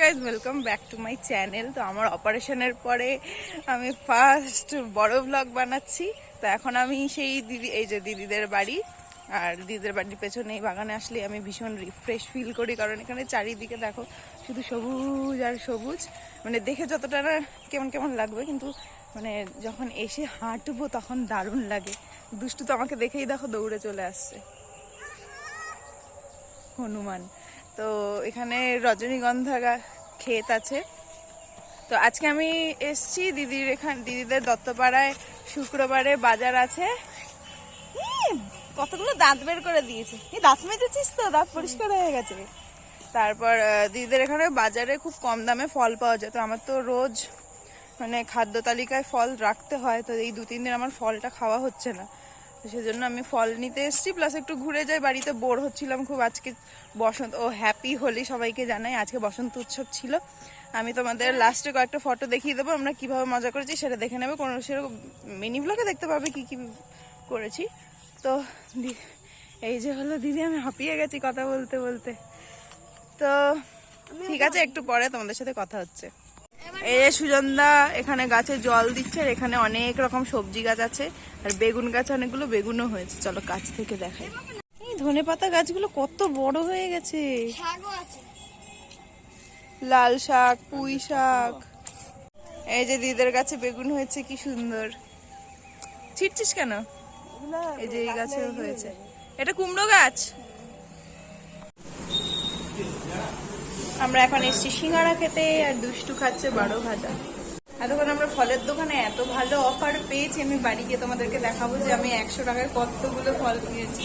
Guys welcome back to my channel তো আমার অপারেশনের পরে আমি ফার্স্ট বড় ব্লগ বানাচ্ছি। তো এখন আমি সেই দিদি এই যে দিদিদের বাড়ি। আর দিদিদের বাড়ির পেছনে এই বাগানে আসলে আমি ভীষণ রিফ্রেশ ফিল করি, কারণ এখানে চারিদিকে দেখো, শুধু সবুজ আর সবুজ। মানে দেখে যতটা না কেমন কেমন লাগবে, কিন্তু মানে যখন এসে হাঁটবো তখন দারুণ লাগে। দুষ্টু তো আমাকে দেখেই দেখো দৌড়ে চলে আসছে। হনুমান। তো এখানে রজনীগন্ধা ক্ষেত আছে। তো আজকে আমি এসছি দিদির এখান, দিদিদের দত্তপাড়ায়। শুক্রবারে বাজার আছে। কতগুলো দাঁত বের করে দিয়েছে। দাঁত মেজেছিস তো? দাঁত পরিষ্কার হয়ে গেছে। তারপর দিদিদের এখানে বাজারে খুব কম দামে ফল পাওয়া যায়। তো আমার তো রোজ মানে খাদ্য তালিকায় ফল রাখতে হয়। তো এই দু তিন দিন আমার ফলটা খাওয়া হচ্ছে না। সেজন্য আমি ফল নিতে এসেছি প্লাস একটু ঘুরে যাই। বাড়িতে বোর হচ্ছিলাম খুব, আজকে বসন্ত, ও হ্যাপি হোলি সবাইকে জানাই, আজকে বসন্ত উৎসব ছিল। আমি তোমাদের লাস্টে কয়েকটা ফটো দেখিয়ে দেবো, আমরা কীভাবে মজা করেছি সেটা দেখে নেবে। কোনো সেরকম মিনি ব্লগে দেখতে পাবে কি কি করেছি। তো এই যে হলো দিদি, আমি হাঁপিয়ে গেছি কথা বলতে বলতে। তো ঠিক আছে, একটু পরে তোমাদের সাথে কথা হচ্ছে। এই সুজনদা, এখানে গাছে জল দিচ্ছে এখানে অনেক রকম সবজি গাছ আছে। আর বেগুন গাছ অনেকগুলো বেগুনও হয়েছে। চলো কাছ থেকে দেখাই। এই ধনে পাতা গাছগুলো কত বড় হয়ে গেছে। লাল শাক পুঁই শাক। এই যে দিদের গাছে বেগুন হয়েছে কি সুন্দর। ছিটছিস কেন? এই যে এই গাছে হয়েছে। এটা কুমড়ো গাছ? আমরা এখন এসছি সিঙ্গারা খেতে আর দুষ্টু খাচ্ছে বারো ভাজা। এতক্ষণ আমরা ফলের দোকানে এত ভালো অফার পেয়েছি, আমি বাড়ি গিয়ে তোমাদেরকে দেখাবো যে আমি একশো টাকায় কতগুলো ফল কিনেছি।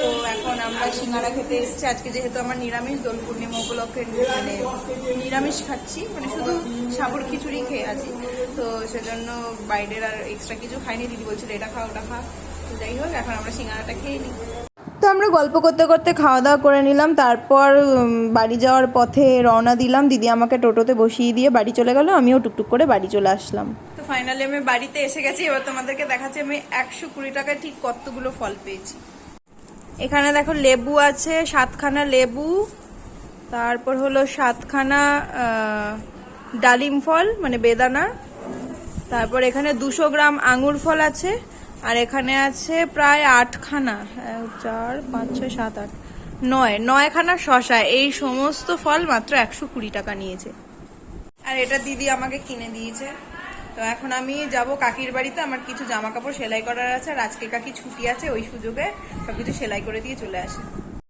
তো এখন আমরা সিঙ্গারা খেতে এসেছি। আজকে যেহেতু আমার নিরামিষ, দোল পূর্ণিমা উপলক্ষে মানে নিরামিষ খাচ্ছি। মানে শুধু সাবুর খিচুড়ি খেয়ে আছি। তো সেজন্য বাইরের আর এক্সট্রা কিছু খাইনি। দিদি বলছিল, এটা খা, ওটা খা। তো যাই হোক, এখন আমরা সিঙ্গারাটা খেয়ে নিই। আমরা গল্প করতে করতে খাওয়া দাওয়া করে নিলাম। তারপর বাড়ি যাওয়ার পথে রওনা দিলাম। দিদি আমাকে টোটোতে বসিয়ে দিয়ে বাড়ি চলে গেল। আমিও টুকটুক করে বাড়ি চলে আসলাম। তো ফাইনালি আমি বাড়িতে এসে গেছি। এবার তোমাদেরকে দেখাচ্ছি, আমি একশো কুড়ি টাকায় ঠিক কতগুলো ফল পেয়েছি। এখানে দেখো লেবু আছে, সাতখানা লেবু। তারপর হলো সাতখানা ডালিম ফল মানে বেদানা। তারপর এখানে দুশো গ্রাম আঙুর ফল আছে। আর এখানে আছে প্রায় আটখানা এক, চার পাঁচ ছয় সাত আট নয় নয়খানা শশা। এই সমস্ত ফল মাত্র একশো কুড়ি টাকা নিয়েছে। আর এটা দিদি আমাকে কিনে দিয়েছে। তো এখন আমি যাব কাকির বাড়িতে। আমার কিছু জামা কাপড় সেলাই করার আছে আর আজকে কাকি ছুটি আছে ওই সুযোগে সবকিছু সেলাই করে দিয়ে চলে আসে।